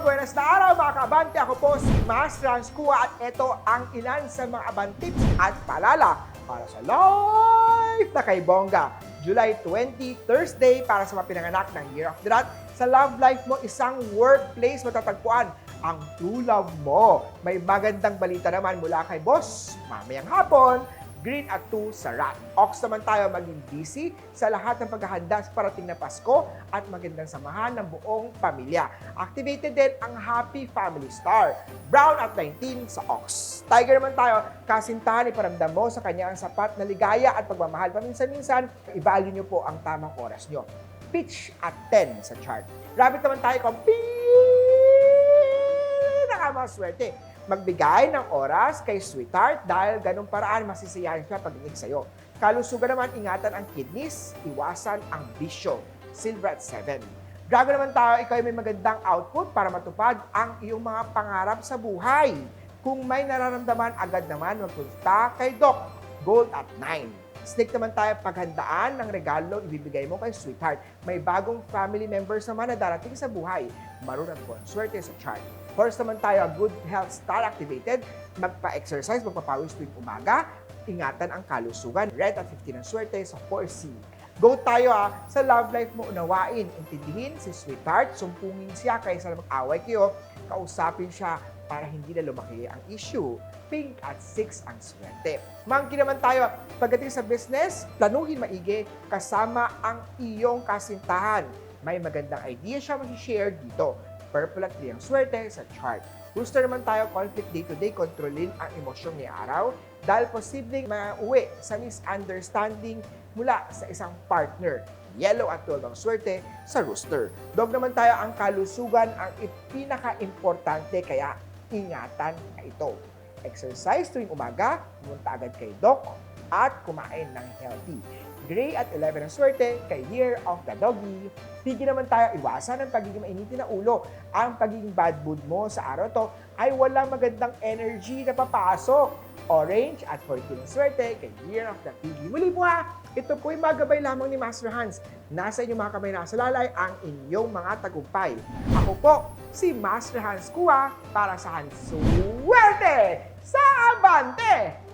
buenas na araw mga kaabante. Ako po si Master Hans Kua at ito ang ilan sa mga abang tips at paalala para sa life na kay Bongga. July 20, Thursday, para sa mga pinanganak ng Year of the Rat. Sa love life mo, isang workplace matatagpuan ang true love mo. May magandang balita naman mula kay boss. Mamayang hapon, green at 2 sa rat. Ox naman tayo maging busy sa lahat ng paghahanda sa parating na Pasko at magandang samahan ng buong pamilya. Activated din ang Happy Family Star. Brown at 19 sa Ox. Tiger naman tayo, kasintahan iparamdam mo sa kanya ang sapat na ligaya at pagmamahal. Paminsan-minsan, i-value nyo po ang tamang oras nyo. Pitch at 10 sa chart. Rabbit naman tayo kung pinakamaswerte magbigay ng oras kay sweetheart dahil ganong paraan masisiyahin siya pagdating sa'yo. Kalusugan naman, ingatan ang kidneys, iwasan ang bisyo. Silver at 7. Dragon naman tayo, ikaw ay may magandang output para matupad ang iyong mga pangarap sa buhay. Kung may nararamdaman, agad naman magpunta kay Doc. Gold at 9. Snake naman tayo, paghandaan ng regalo ibibigay mo kay sweetheart. May bagong family members naman na darating sa buhay. Maroon at swerte sa chart. First naman tayo, good health star activated. Magpa-exercise, magpapawis tuwing umaga. Ingatan ang kalusugan. Red at 15 ang swerte sa 4C. Go tayo ha, sa love life mo unawain, intindihin si sweetheart, sumpungin siya kaysa mag-away kayo, kausapin siya para hindi na lumaki ang issue. Pink at 6 ang swerte. Monkey naman tayo, pagdating sa business, planuhin maigi kasama ang iyong kasintahan. May magandang idea siya mag-share dito. Purple at 3 ang swerte sa chart. Booster naman tayo, conflict day-to-day, kontrolin ang emosyon ni araw dahil posibleng mauwi sa misunderstanding mula sa isang partner. Yellow at 12 ang swerte sa rooster. Dog naman tayo, ang kalusugan ang pinaka-importante kaya ingatan na ito. Exercise tuwing umaga, pumunta agad kay Doc at kumain ng healthy. Gray at 11 ang swerte kay Year of the Doggy. Pigi naman tayo iwasan ang pagiging mainitin na ulo. Ang pagiging bad mood mo sa araw to ay walang magandang energy na papasok. Orange at 14 ang swerte kay Year of the Piggy. Muli po ha, ito po'y magabay lamang ni Master Hans. Nasa inyong mga kamay nasa lalay ang inyong mga tagumpay. Ako po, si Master Hans Kua para sa Hans Suwerte sa Abante!